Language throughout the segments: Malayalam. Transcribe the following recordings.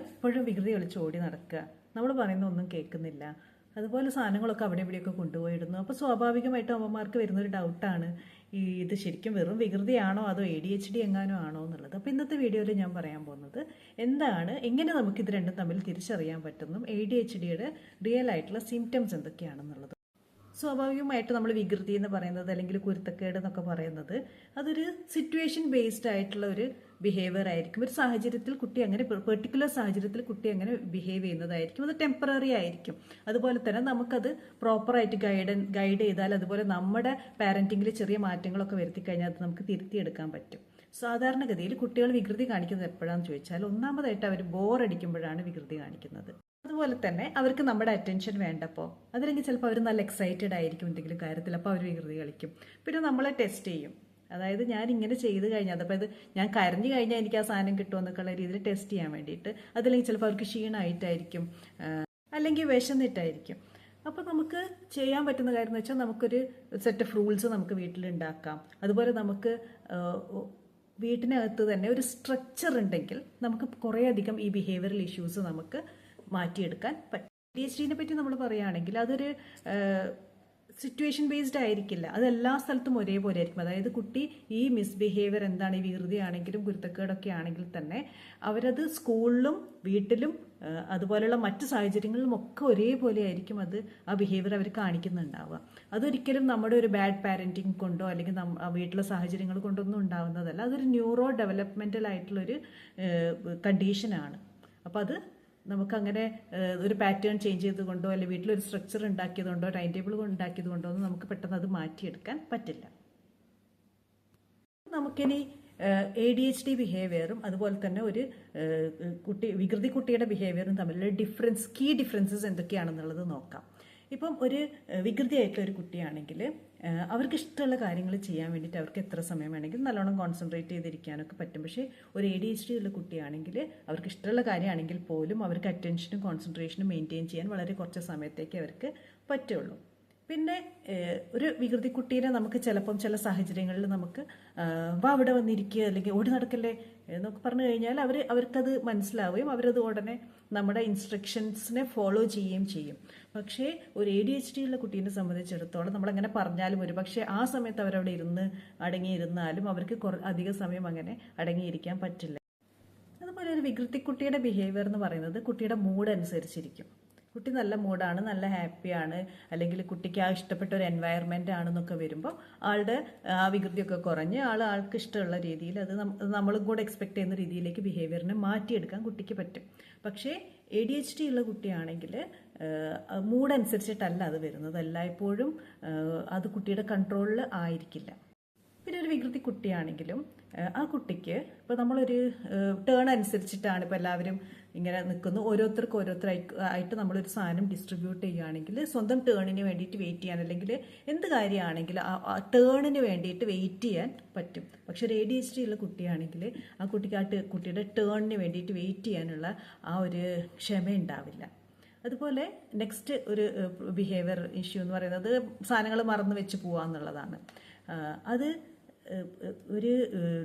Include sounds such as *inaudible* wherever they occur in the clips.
എപ്പോഴും വികൃതി കളിച്ച് ഓടി നടക്കുക. നമ്മൾ പറയുന്ന ഒന്നും കേൾക്കുന്നില്ല. അതുപോലെ സാധനങ്ങളൊക്കെ അവിടെ ഇവിടെയൊക്കെ കൊണ്ടുപോയിടുന്നു. അപ്പോൾ സ്വാഭാവികമായിട്ടും അമ്മമാർക്ക് വരുന്നൊരു ഡൗട്ടാണ് ഈ ഇത് ശരിക്കും വെറും വികൃതിയാണോ അതോ എ ഡി എച്ച് ഡി എങ്ങാനോ ആണോ എന്നുള്ളത്. അപ്പോൾ ഇന്നത്തെ വീഡിയോയിൽ ഞാൻ പറയാൻ പോകുന്നത് എന്താണ് എങ്ങനെ നമുക്ക് ഇത് രണ്ടും തമ്മിൽ തിരിച്ചറിയാൻ പറ്റുന്നു എ ഡി എച്ച് ഡിയുടെ റിയൽ ആയിട്ടുള്ള സിംറ്റംസ് എന്തൊക്കെയാണെന്നുള്ളത്. സ്വാഭാവികമായിട്ട് നമ്മൾ വികൃതി എന്ന് പറയുന്നത് അല്ലെങ്കിൽ കുരുത്തക്കേട് എന്നൊക്കെ പറയുന്നത് അതൊരു സിറ്റുവേഷൻ ബേസ്ഡ് ആയിട്ടുള്ള ഒരു ബിഹേവിയർ ആയിരിക്കും. ഒരു സാഹചര്യത്തിൽ കുട്ടി അങ്ങനെ പെർട്ടിക്കുലർ സാഹചര്യത്തിൽ കുട്ടി അങ്ങനെ ബിഹേവ് ചെയ്യുന്നതായിരിക്കും. അത് ടെമ്പററി ആയിരിക്കും. അതുപോലെ തന്നെ നമുക്കത് പ്രോപ്പറായിട്ട് ഗൈഡ് ഗൈഡ് ചെയ്താൽ അതുപോലെ നമ്മുടെ പാരന്റിങ്ങിൽ ചെറിയ മാറ്റങ്ങളൊക്കെ വരുത്തി കഴിഞ്ഞാൽ അത് നമുക്ക് തിരുത്തിയെടുക്കാൻ പറ്റും. സാധാരണഗതിയിൽ കുട്ടികൾ വികൃതി കാണിക്കുന്നത് എപ്പോഴാണെന്ന് ചോദിച്ചാൽ ഒന്നാമതായിട്ട് അവർ ബോറടിക്കുമ്പോഴാണ് വികൃതി കാണിക്കുന്നത്. അതുപോലെ തന്നെ അവർക്ക് നമ്മുടെ അറ്റൻഷൻ വേണ്ടപ്പോൾ അതല്ലെങ്കിൽ ചിലപ്പോൾ അവർ നല്ല എക്സൈറ്റഡ് ആയിരിക്കും എന്തെങ്കിലും കാര്യത്തിൽ അപ്പോൾ അവർ വികൃതി കളിക്കും. പിന്നെ നമ്മളെ ടെസ്റ്റ് ചെയ്യും. അതായത് ഞാൻ ഇങ്ങനെ ചെയ്ത് കഴിഞ്ഞാൽ അതപ്പോൾ ഇത് ഞാൻ കരഞ്ഞു കഴിഞ്ഞാൽ എനിക്ക് ആ സാധനം കിട്ടുമെന്നൊക്കെയുള്ള രീതിയിൽ ടെസ്റ്റ് ചെയ്യാൻ വേണ്ടിയിട്ട്. അതല്ലെങ്കിൽ ചിലപ്പോൾ അവർക്ക് ക്ഷീണമായിട്ടായിരിക്കും അല്ലെങ്കിൽ വിശന്നിട്ടായിരിക്കും. അപ്പോൾ നമുക്ക് ചെയ്യാൻ പറ്റുന്ന കാര്യം എന്ന് വെച്ചാൽ നമുക്കൊരു സെറ്റ് ഓഫ് റൂൾസ് നമുക്ക് വീട്ടിലുണ്ടാക്കാം. അതുപോലെ നമുക്ക് വീട്ടിനകത്ത് തന്നെ ഒരു സ്ട്രക്ചർ ഉണ്ടെങ്കിൽ നമുക്ക് കുറേയധികം ഈ ബിഹേവിയറൽ ഇഷ്യൂസ് നമുക്ക് മാറ്റിയെടുക്കാൻ പറ്റും ഡി എച്ച് ഡിനെ പറ്റി നമ്മൾ പറയുകയാണെങ്കിൽ അതൊരു സിറ്റുവേഷൻ ബേസ്ഡ് ആയിരിക്കില്ല. അത് എല്ലാ സ്ഥലത്തും ഒരേപോലെ ആയിരിക്കും. അതായത് കുട്ടി ഈ മിസ്ബിഹേവിയർ എന്താണ് ഈ വികൃതിയാണെങ്കിലും ആണെങ്കിലും കുരുത്തക്കേടൊക്കെ ആണെങ്കിൽ തന്നെ അവരത് സ്കൂളിലും വീട്ടിലും അതുപോലെയുള്ള മറ്റു സാഹചര്യങ്ങളിലും ഒക്കെ ഒരേപോലെ ആയിരിക്കും അത് ആ ബിഹേവിയർ അവർ കാണിക്കുന്നുണ്ടാവുക. അതൊരിക്കലും നമ്മുടെ ഒരു ബാഡ് പാരന്റിങ് കൊണ്ടോ അല്ലെങ്കിൽ വീട്ടിലെ സാഹചര്യങ്ങൾ കൊണ്ടൊന്നും ഉണ്ടാവുന്നതല്ല. അതൊരു ന്യൂറോ ഡെവലപ്മെന്റൽ ആയിട്ടുള്ളൊരു കണ്ടീഷനാണ് അപ്പോൾ അത് നമുക്കങ്ങനെ ഒരു പാറ്റേൺ ചേഞ്ച് ചെയ്തുകൊണ്ടോ അല്ലെങ്കിൽ വീട്ടിലൊരു സ്ട്രക്ചർ ഉണ്ടാക്കിയതുകൊണ്ടോ ടൈം ടേബിൾ ഉണ്ടാക്കിയത് കൊണ്ടോ ഒന്നും നമുക്ക് പെട്ടെന്ന് അത് മാറ്റിയെടുക്കാൻ പറ്റില്ല. നമുക്കിനി എ ഡി എച്ച് ഡി ബിഹേവിയറും അതുപോലെ തന്നെ ഒരു കുട്ടി വികൃതി കുട്ടിയുടെ ബിഹേവിയറും തമ്മിലുള്ള ഡിഫറൻസ് കീ ഡിഫറൻസസ് എന്തൊക്കെയാണെന്നുള്ളത് നോക്കാം. ഇപ്പം ഒരു വികൃതിയായിട്ടുള്ള ഒരു കുട്ടിയാണെങ്കിൽ അവർക്ക് ഇഷ്ടമുള്ള കാര്യങ്ങൾ ചെയ്യാൻ വേണ്ടിയിട്ട് അവർക്ക് എത്ര സമയം വേണമെങ്കിലും നല്ലോണം കോൺസെൻട്രേറ്റ് ചെയ്തിരിക്കാനൊക്കെ പറ്റും. പക്ഷേ ഒരു എ ഡി എച്ച് ഡി ഉള്ള കുട്ടിയാണെങ്കിൽ അവർക്ക് ഇഷ്ടമുള്ള കാര്യമാണെങ്കിൽ പോലും അവർക്ക് അറ്റൻഷനും കോൺസെൻട്രേഷനും മെയിന്റെയിൻ ചെയ്യാൻ വളരെ കുറച്ച് സമയത്തേക്ക് അവർക്ക് പറ്റുള്ളൂ. പിന്നെ ഒരു വികൃതി കുട്ടീനെ നമുക്ക് ചിലപ്പം ചില സാഹചര്യങ്ങളിൽ നമുക്ക് വാ അവിടെ വന്നിരിക്കുക അല്ലെങ്കിൽ ഓടി നടക്കല്ലേ എന്നൊക്കെ പറഞ്ഞു കഴിഞ്ഞാൽ അവർ അവർക്കത് മനസ്സിലാവുകയും അവരത് ഉടനെ നമ്മുടെ ഇൻസ്ട്രക്ഷൻസിനെ ഫോളോ ചെയ്യുകയും ചെയ്യും. പക്ഷേ ഒരു എ ഡി എച്ച് ഡി ഉള്ള കുട്ടീനെ സംബന്ധിച്ചിടത്തോളം നമ്മളങ്ങനെ പറഞ്ഞാലും ഒരു പക്ഷേ ആ സമയത്ത് അവരവിടെ ഇരുന്ന് അടങ്ങിയിരുന്നാലും അവർക്ക് കുറ അധിക സമയം അങ്ങനെ അടങ്ങിയിരിക്കാൻ പറ്റില്ല. അതുപോലെ ഒരു വികൃതി കുട്ടിയുടെ ബിഹേവിയർ എന്ന് പറയുന്നത് കുട്ടിയുടെ മൂഡ് അനുസരിച്ചിരിക്കും. കുട്ടി നല്ല മൂഡാണ് നല്ല ഹാപ്പിയാണ് അല്ലെങ്കിൽ കുട്ടിക്ക് ആ ഇഷ്ടപ്പെട്ട ഒരു എൻവയറമെന്റ് ആണെന്നൊക്കെ വരുമ്പോൾ ആളുടെ ആ വികൃതിയൊക്കെ കുറഞ്ഞ് ആൾ ആൾക്ക് ഇഷ്ടമുള്ള രീതിയിൽ അത് നമ്മളും കൂടെ എക്സ്പെക്ട് ചെയ്യുന്ന രീതിയിലേക്ക് ബിഹേവിയറിനെ മാറ്റിയെടുക്കാൻ കുട്ടിക്ക് പറ്റും. പക്ഷേ എ ഡി എച്ച് ഡി ഉള്ള കുട്ടിയാണെങ്കിൽ മൂഡ് അനുസരിച്ചിട്ടല്ല അത് വരുന്നത്. എല്ലായ്പ്പോഴും അത് കുട്ടിയുടെ കൺട്രോളിൽ ആയിരിക്കില്ല. പിന്നെ ഒരു വികൃതി കുട്ടിയാണെങ്കിലും ആ കുട്ടിക്ക് ഇപ്പോൾ നമ്മളൊരു ടേൺ അനുസരിച്ചിട്ടാണ് ഇപ്പോൾ എല്ലാവരും ഇങ്ങനെ നിൽക്കുന്നു ഓരോരുത്തർക്ക് ഓരോരുത്തർ ആയിട്ട് നമ്മളൊരു സാധനം ഡിസ്ട്രിബ്യൂട്ട് ചെയ്യുകയാണെങ്കിൽ സ്വന്തം ടേണിന് വേണ്ടിയിട്ട് വെയിറ്റ് ചെയ്യാൻ അല്ലെങ്കിൽ എന്ത് കാര്യമാണെങ്കിലും ആ ടേണിന് വേണ്ടിയിട്ട് വെയിറ്റ് ചെയ്യാൻ പറ്റും. പക്ഷെ ഒരു എ ഡി എച്ച് ഡി ഉള്ള കുട്ടിയാണെങ്കിൽ ആ കുട്ടിക്ക് ആ കുട്ടിയുടെ ടേണിന് വേണ്ടിയിട്ട് വെയിറ്റ് ചെയ്യാനുള്ള ആ ഒരു ക്ഷമ ഉണ്ടാവില്ല. അതുപോലെ നെക്സ്റ്റ് ഒരു ബിഹേവിയർ ഇഷ്യൂ എന്ന് പറയുന്നത് സാധനങ്ങൾ മറന്നു വെച്ച് പോവുക എന്നുള്ളതാണ് അത് ഒരു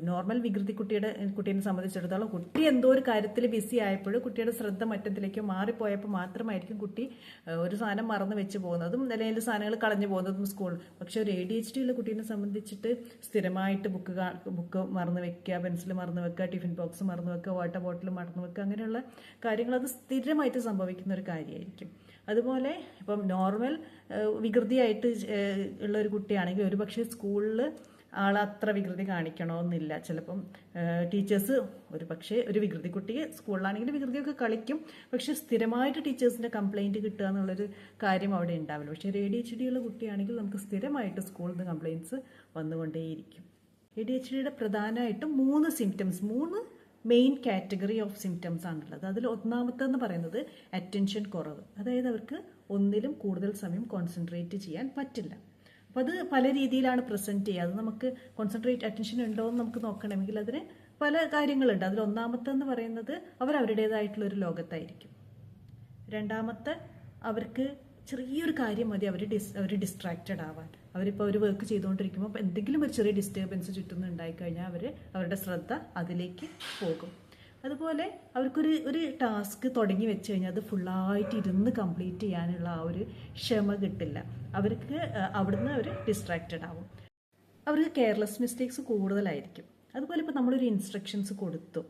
നോർമൽ വികൃതി കുട്ടിയുടെ കുട്ടീനെ സംബന്ധിച്ചിടത്തോളം കുട്ടി എന്തോ ഒരു കാര്യത്തിൽ ബിസി ആയപ്പോൾ കുട്ടിയുടെ ശ്രദ്ധ മറ്റെന്തിലേക്കോ മാറിപ്പോയപ്പോൾ മാത്രമായിരിക്കും കുട്ടി ഒരു സാധനം മറന്നു വെച്ച് പോകുന്നതും. അല്ലെങ്കിൽ സാധനങ്ങൾ കളഞ്ഞു പോകുന്നതും സ്കൂൾ പക്ഷെ ഒരു എ ഡി എച്ച് ഡി ഉള്ള കുട്ടീനെ സംബന്ധിച്ചിട്ട് സ്ഥിരമായിട്ട് ബുക്ക് ബുക്ക് മറന്നു വെക്കുക പെൻസിൽ മറന്നു വെക്കുക ടിഫിൻ ബോക്സ് മറന്നു വെക്കുക വാട്ടർ ബോട്ടിൽ മറന്നു വെക്കുക അങ്ങനെയുള്ള കാര്യങ്ങൾ അത് സ്ഥിരമായിട്ട് സംഭവിക്കുന്ന ഒരു കാര്യമായിരിക്കും. അതുപോലെ ഇപ്പം നോർമൽ വികൃതിയായിട്ട് ഉള്ള ഒരു കുട്ടിയാണെങ്കിൽ ഒരു പക്ഷേ സ്കൂളിൽ ആൾ അത്ര വികൃതി കാണിക്കണമെന്നില്ല ചിലപ്പം ടീച്ചേഴ്സ് ഒരു പക്ഷേ ഒരു വികൃതി കുട്ടിയെ സ്കൂളിലാണെങ്കിൽ വികൃതിയൊക്കെ കളിക്കും. പക്ഷെ സ്ഥിരമായിട്ട് ടീച്ചേഴ്സിന്റെ കംപ്ലൈന്റ് കിട്ടുക എന്നുള്ളൊരു കാര്യം അവിടെ ഉണ്ടാവില്ല. പക്ഷേ ഒരു എ ഡി എച്ച് ഡി ഉള്ള കുട്ടിയാണെങ്കിൽ നമുക്ക് സ്ഥിരമായിട്ട് സ്കൂളിൽ നിന്ന് കംപ്ലയിന്റ്സ് വന്നുകൊണ്ടേയിരിക്കും. എ ഡി എച്ച് ഡിയുടെ പ്രധാനമായിട്ടും മൂന്ന് സിംറ്റംസ് മൂന്ന് മെയിൻ കാറ്റഗറി ഓഫ് സിംറ്റംസ് ആണുള്ളത്. അതിൽ ഒന്നാമത്തെന്ന് പറയുന്നത് അറ്റൻഷൻ കുറവ്. അതായത് അവർക്ക് ഒന്നിലും കൂടുതൽ സമയം കോൺസെൻട്രേറ്റ് ചെയ്യാൻ പറ്റില്ല. അപ്പോൾ അത് പല രീതിയിലാണ് പ്രസന്റ് ചെയ്യുക. അത് നമുക്ക് കോൺസെൻട്രേറ്റ് അറ്റൻഷൻ ഉണ്ടോ എന്ന് നമുക്ക് നോക്കണമെങ്കിൽ അതിന് പല കാര്യങ്ങളുണ്ട്. അതിൽ ഒന്നാമത്തെന്ന് പറയുന്നത് അവർ അവരുടേതായിട്ടുള്ളൊരു ലോകത്തായിരിക്കും. രണ്ടാമത്തെ അവർക്ക് ചെറിയൊരു കാര്യം മതി അവർ ഡിസ് അവർ ഡിസ്ട്രാക്റ്റഡ് ആവാൻ. അവരിപ്പോൾ ഒരു വർക്ക് ചെയ്തുകൊണ്ടിരിക്കുമ്പോൾ എന്തെങ്കിലും ഒരു ചെറിയ ഡിസ്റ്റർബൻസ് ചുറ്റുന്നുണ്ടായിക്കഴിഞ്ഞാൽ അവർ അവരുടെ ശ്രദ്ധ അതിലേക്ക് പോകും. അതുപോലെ അവർക്കൊരു ഒരു ടാസ്ക് തുടങ്ങി വെച്ച് കഴിഞ്ഞാൽ അത് ഫുള്ളായിട്ട് ഇരുന്ന് കംപ്ലീറ്റ് ചെയ്യാനുള്ള ആ ഒരു ക്ഷമ കിട്ടില്ല. അവർക്ക് അവിടുന്ന് അവർ ഡിസ്ട്രാക്റ്റഡ് ആവും. അവർക്ക് കെയർലെസ് മിസ്റ്റേക്സ് കൂടുതലായിരിക്കും. അതുപോലെ ഇപ്പോൾ നമ്മളൊരു ഇൻസ്ട്രക്ഷൻസ് കൊടുത്തു.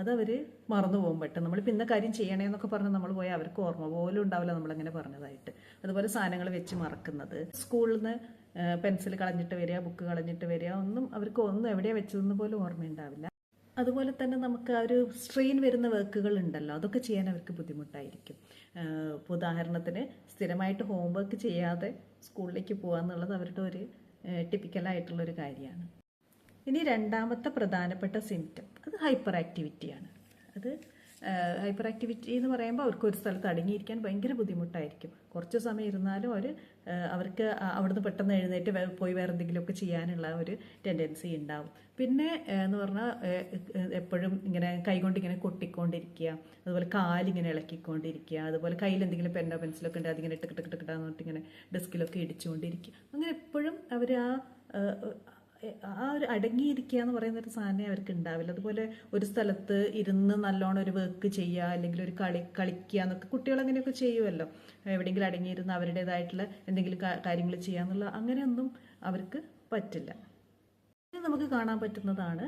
അതവർ മറന്നു പോകും പെട്ടെന്ന്. നമ്മളിപ്പോൾ ഇന്ന കാര്യം ചെയ്യണേ എന്നൊക്കെ പറഞ്ഞ് നമ്മൾ പോയാൽ അവർക്ക് ഓർമ്മ പോലും ഉണ്ടാവില്ല നമ്മളങ്ങനെ പറഞ്ഞതായിട്ട്. അതുപോലെ സാധനങ്ങൾ വെച്ച് മറക്കുന്നത്. സ്കൂളിൽ നിന്ന് പെൻസിൽ കളഞ്ഞിട്ട് വരിക ബുക്ക് കളഞ്ഞിട്ട് വരിക ഒന്നും അവർക്ക് ഒന്നും എവിടെയാണ് വെച്ചതെന്ന് പോലും ഓർമ്മയുണ്ടാവില്ല. അതുപോലെ തന്നെ നമുക്ക് ആ ഒരു സ്ട്രെയിൻ വരുന്ന വർക്കുകൾ ഉണ്ടല്ലോ. അതൊക്കെ ചെയ്യാൻ അവർക്ക് ബുദ്ധിമുട്ടായിരിക്കും. ഇപ്പോൾ ഉദാഹരണത്തിന് സ്ഥിരമായിട്ട് ഹോംവർക്ക് ചെയ്യാതെ സ്കൂളിലേക്ക് പോകുക എന്നുള്ളത് അവരുടെ ഒരു ടിപ്പിക്കലായിട്ടുള്ളൊരു കാര്യമാണ്. ഇനി രണ്ടാമത്തെ പ്രധാനപ്പെട്ട സിംറ്റം അത് ഹൈപ്പർ ആക്ടിവിറ്റിയാണ് അത് ഹൈപ്പർ ആക്ടിവിറ്റി എന്ന് പറയുമ്പോൾ അവർക്ക് ഒരു സ്ഥലത്ത് അടങ്ങിയിരിക്കാൻ ഭയങ്കര ബുദ്ധിമുട്ടായിരിക്കും. കുറച്ച് സമയം ഇരുന്നാലും അവർ അവർക്ക് അവിടുന്ന് പെട്ടെന്ന് എഴുന്നേറ്റ് പോയി വേറെ എന്തെങ്കിലുമൊക്കെ ചെയ്യാനുള്ള ഒരു ടെൻഡൻസി ഉണ്ടാവും. പിന്നെ എന്ന് പറഞ്ഞാൽ എപ്പോഴും ഇങ്ങനെ കൈകൊണ്ട് ഇങ്ങനെ കൊട്ടിക്കൊണ്ടിരിക്കുക. അതുപോലെ കാലിങ്ങനെ ഇളക്കിക്കൊണ്ടിരിക്കുക. അതുപോലെ കയ്യിൽ എന്തെങ്കിലും പെന്നോ പെൻസിലൊക്കെ ഉണ്ട് അതിങ്ങനെ ടിക്ക് ടിക്ക് പറഞ്ഞിട്ട് ഇങ്ങനെ ഡെസ്കിലൊക്കെ ഇടിച്ചുകൊണ്ടിരിക്കുക. അങ്ങനെ എപ്പോഴും അവർ ആ ആ ഒരു അടങ്ങിയിരിക്കുക എന്ന് പറയുന്ന ഒരു സാധനം അവർക്ക് ഉണ്ടാവില്ല. അതുപോലെ ഒരു സ്ഥലത്ത് ഇരുന്ന് നല്ലോണം ഒരു വർക്ക് ചെയ്യുക അല്ലെങ്കിൽ ഒരു കളി കളിക്കുക എന്നൊക്കെ കുട്ടികൾ അങ്ങനെയൊക്കെ ചെയ്യുമല്ലോ. എവിടെയെങ്കിലും അടങ്ങിയിരുന്ന് അവരുടേതായിട്ടുള്ള എന്തെങ്കിലും കാര്യങ്ങൾ ചെയ്യുക എന്നുള്ള അങ്ങനെയൊന്നും അവർക്ക് പറ്റില്ല. നമുക്ക് കാണാൻ പറ്റുന്നതാണ്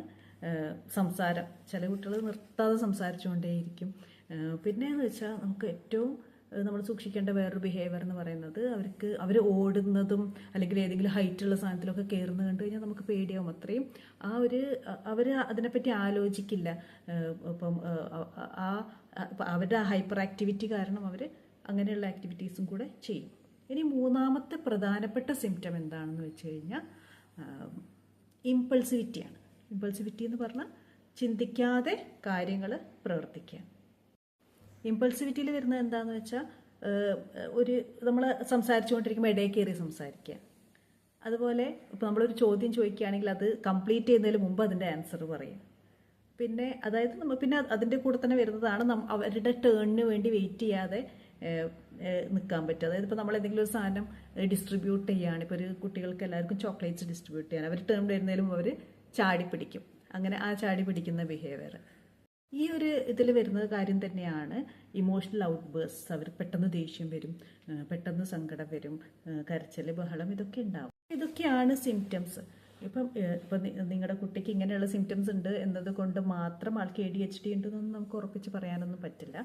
സംസാരം. ചില കുട്ടികൾ നിർത്താതെ സംസാരിച്ചുകൊണ്ടേയിരിക്കും. പിന്നെ പിന്നെയെന്ന് വെച്ചാൽ നമുക്ക് ഏറ്റവും നമ്മൾ സൂക്ഷിക്കേണ്ട വേറൊരു ബിഹേവിയർ എന്ന് പറയുന്നത് അവർക്ക് അവർ ഓടുന്നതും അല്ലെങ്കിൽ ഏതെങ്കിലും ഹൈറ്റുള്ള സാധനത്തിലൊക്കെ കയറുന്നത് കണ്ടു കഴിഞ്ഞാൽ നമുക്ക് പേടിയാവും അത്രയും. ആ ഒരു അവർ അതിനെപ്പറ്റി ആലോചിക്കില്ല. ഇപ്പം ആ- അവരുടെ ഹൈപ്പർ ആക്ടിവിറ്റി കാരണം അവർ അങ്ങനെയുള്ള ആക്ടിവിറ്റീസും കൂടെ ചെയ്യും. ഇനി മൂന്നാമത്തെ പ്രധാനപ്പെട്ട സിംറ്റം എന്താണെന്ന് വെച്ച് കഴിഞ്ഞാൽ ഇമ്പൾസിവിറ്റിയാണ് ഇമ്പൾസിവിറ്റി എന്ന് പറഞ്ഞാൽ ചിന്തിക്കാതെ കാര്യങ്ങൾ പ്രവർത്തിക്കുക. ഇമ്പൾസിവിറ്റിയിൽ വരുന്നത് എന്താണെന്ന് വെച്ചാൽ ഒരു നമ്മൾ സംസാരിച്ചുകൊണ്ടിരിക്കുമ്പോൾ ഇടയിൽ കയറി സംസാരിക്കുക. അതുപോലെ ഇപ്പോൾ നമ്മളൊരു ചോദ്യം ചോദിക്കുകയാണെങ്കിൽ അത് കംപ്ലീറ്റ് ചെയ്യുന്നതിന് മുമ്പ് അതിന്റെ ആൻസർ പറയും പിന്നെ അതായത് നമ്മൾ പിന്നെ അതിന്റെ കൂടെ തന്നെ വരുന്നതാണ് അവരുടെ ടേണിന് വേണ്ടി വെയിറ്റ് ചെയ്യാതെ നിൽക്കാൻ പറ്റും അതായത് ഇപ്പോൾ നമ്മൾ എന്തെങ്കിലും ഒരു സാധനം ഡിസ്ട്രിബ്യൂട്ട് ചെയ്യുകയാണ്. ഇപ്പോൾ ഒരു കുട്ടികൾക്ക് എല്ലാവർക്കും ചോക്ലേറ്റ്സ് ഡിസ്ട്രിബ്യൂട്ട് ചെയ്യാൻ അവർ ടേൺ വരുന്നതിലും അവർ ചാടി പിടിക്കും. അങ്ങനെ ആ ചാടി പിടിക്കുന്ന ബിഹേവിയർ ഈ ഒരു ഇതിൽ വരുന്ന കാര്യം തന്നെയാണ് ഇമോഷണൽ ഔട്ട് ബേഴ്സ് അവർ പെട്ടെന്ന് ദേഷ്യം വരും പെട്ടെന്ന് സങ്കടം വരും കരച്ചൽ ബഹളം ഇതൊക്കെ ഉണ്ടാവും. ഇതൊക്കെയാണ് സിംറ്റംസ് ഇപ്പം ഇപ്പം നിങ്ങളുടെ കുട്ടിക്ക് ഇങ്ങനെയുള്ള സിംറ്റംസ് ഉണ്ട് എന്നത് കൊണ്ട് മാത്രം ആൾക്ക് എ ഡി എച്ച് ഡി ഉണ്ടെന്നൊന്നും നമുക്ക് ഉറപ്പിച്ച് പറയാനൊന്നും പറ്റില്ല.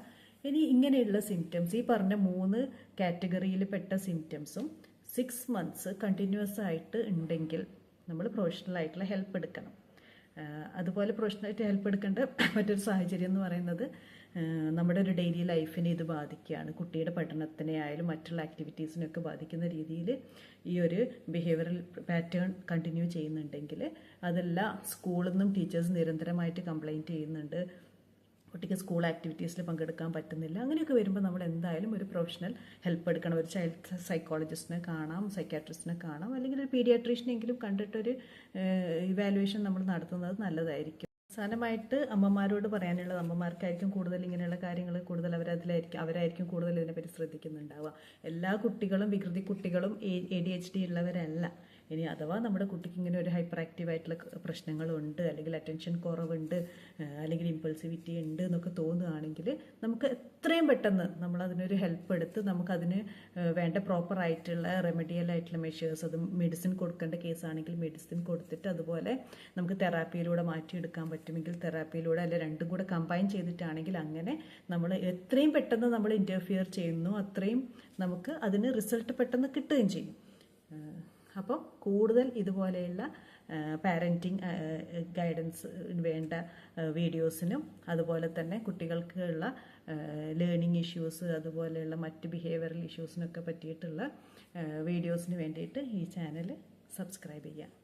ഇനി ഇങ്ങനെയുള്ള സിംറ്റംസ് ഈ പറഞ്ഞ മൂന്ന് കാറ്റഗറിയിൽ പെട്ട സിംറ്റംസും സിക്സ് മന്ത്സ് കണ്ടിന്യൂസ് ആയിട്ട് ഉണ്ടെങ്കിൽ നമ്മൾ പ്രൊഫഷണൽ ആയിട്ടുള്ള ഹെൽപ്പ് എടുക്കണം. അതുപോലെ പ്രൊഫഷണലായിട്ട് ഹെൽപ്പ് എടുക്കേണ്ട *coughs* മറ്റൊരു സാഹചര്യം എന്ന് പറയുന്നത് നമ്മുടെ ഒരു ഡെയിലി ലൈഫിനെ ഇത് ബാധിക്കുകയാണ്. കുട്ടിയുടെ പഠനത്തിനെ ആയാലും മറ്റുള്ള ആക്ടിവിറ്റീസിനെയൊക്കെ ബാധിക്കുന്ന രീതിയിൽ ഈ ഒരു ബിഹേവിയറൽ പാറ്റേൺ കണ്ടിന്യൂ ചെയ്യുന്നുണ്ടെങ്കിൽ അതെല്ലാം സ്കൂളിൽ നിന്നും ടീച്ചേഴ്സ് നിരന്തരമായിട്ട് കംപ്ലൈന്റ് ചെയ്യുന്നുണ്ട്. കുട്ടിക്ക് സ്കൂൾ ആക്ടിവിറ്റീസിൽ പങ്കെടുക്കാൻ പറ്റുന്നില്ല. അങ്ങനെയൊക്കെ വരുമ്പോൾ നമ്മൾ എന്തായാലും ഒരു പ്രൊഫഷണൽ ഹെൽപ്പ് എടുക്കണം. ഒരു ചൈൽഡ് സൈക്കോളജിസ്റ്റിനെ കാണാം സൈക്കാട്രിസ്റ്റിനെ കാണാം. അല്ലെങ്കിൽ ഒരു പീഡിയാട്രീഷനെങ്കിലും കണ്ടിട്ടൊരു ഇവാലുവേഷൻ നമ്മൾ നടത്തുന്നത് നല്ലതായിരിക്കും. അവസാനമായിട്ട് അമ്മമാരോട് പറയാനുള്ളത് അമ്മമാർക്കായിരിക്കും കൂടുതൽ ഇങ്ങനെയുള്ള കാര്യങ്ങൾ കൂടുതൽ അവരതിലായിരിക്കും അവരായിരിക്കും കൂടുതൽ ഇതിനെപ്പറ്റി ശ്രദ്ധിക്കുന്നുണ്ടാവുക. എല്ലാ കുട്ടികളും വികൃതി കുട്ടികളും എ ഡി എച്ച് ഡി ഉള്ളവരല്ല. ഇനി അഥവാ നമ്മുടെ കുട്ടിക്ക് ഇങ്ങനെ ഒരു ഹൈപ്പർ ആക്റ്റീവ് ആയിട്ടുള്ള പ്രശ്നങ്ങളുണ്ട് അല്ലെങ്കിൽ അറ്റൻഷൻ കുറവുണ്ട് അല്ലെങ്കിൽ ഇമ്പൾസിവിറ്റി ഉണ്ട് എന്നൊക്കെ തോന്നുകയാണെങ്കിൽ നമുക്ക് എത്രയും പെട്ടെന്ന് നമ്മൾ അതിനൊരു ഹെൽപ്പ് എടുത്ത് നമുക്കതിന് വേണ്ട പ്രോപ്പർ ആയിട്ടുള്ള റെമഡിയൽ ആയിട്ടുള്ള മെഷേഴ്സ് അത് മെഡിസിൻ കൊടുക്കേണ്ട കേസാണെങ്കിൽ മെഡിസിൻ കൊടുത്തിട്ട് അതുപോലെ നമുക്ക് തെറാപ്പിയിലൂടെ മാറ്റിയെടുക്കാൻ പറ്റുമെങ്കിൽ തെറാപ്പിയിലൂടെ അല്ലെ രണ്ടും കൂടെ കമ്പൈൻ ചെയ്തിട്ടാണെങ്കിൽ അങ്ങനെ നമ്മൾ എത്രയും പെട്ടെന്ന് നമ്മൾ ഇന്റർഫിയർ ചെയ്യുന്നു അത്രയും നമുക്ക് അതിന് റിസൾട്ട് പെട്ടെന്ന് കിട്ടുകയും ചെയ്യും. അപ്പോൾ കൂടുതൽ ഇതുപോലെയുള്ള പാരന്റിങ് ഗൈഡൻസ് വേണ്ട വീഡിയോസിനും അതുപോലെ തന്നെ കുട്ടികൾക്കുള്ള ലേണിംഗ് ഇഷ്യൂസ് അതുപോലെയുള്ള മറ്റ് ബിഹേവിയറൽ ഇഷ്യൂസിനൊക്കെ പറ്റിയിട്ടുള്ള വീഡിയോസിന് വേണ്ടിയിട്ട് ഈ ചാനൽ സബ്സ്ക്രൈബ് ചെയ്യാം